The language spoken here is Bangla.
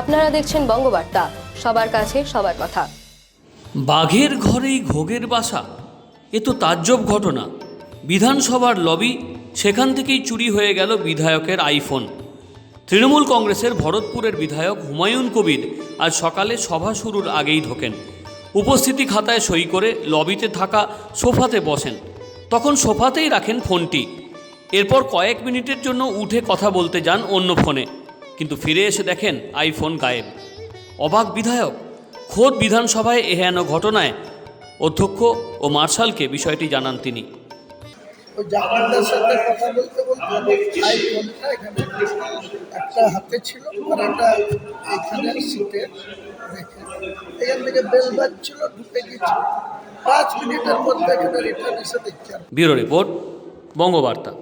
আপনারা দেখছেন বঙ্গবার্তা। সবার কাছে সবার কথা। বাঘের ঘরেই ঘোগের বাসা, এ তো তাজ্জব ঘটনা। বিধানসভার লবি, সেখান থেকেই চুরি হয়ে গেল বিধায়কের আইফোন। তৃণমূল কংগ্রেসের ভরতপুরের বিধায়ক হুমায়ুন কবির আজ সকালে সভা শুরুর আগেই ঢোকেন। উপস্থিতি খাতায় সই করে লবিতে থাকা সোফাতে বসেন। তখন সোফাতেই রাখেন ফোনটি। এরপর কয়েক মিনিটের জন্য উঠে কথা বলতে যান অন্য ফোনে। কিন্তু ফিরে এসে দেখেন আইফোন গায়েব। অবাক বিধায়ক খোদ বিধানসভায় এহেন ঘটনায় অধ্যক্ষ ও মার্শালকে বিষয়টি জানান তিনি। ওই সাথে কথা বলতে বলতে আইফোনটা এখানে একটা হাতে ছিল আর একটা এখানে সিটে রেখে এখান থেকে বেল বাজছিল ঢুকে গেছিল পাঁচ মিনিটের মধ্যে এখানে রিটার্ন এসে দেখছি ব্যুরো রিপোর্ট বঙ্গবার্তা।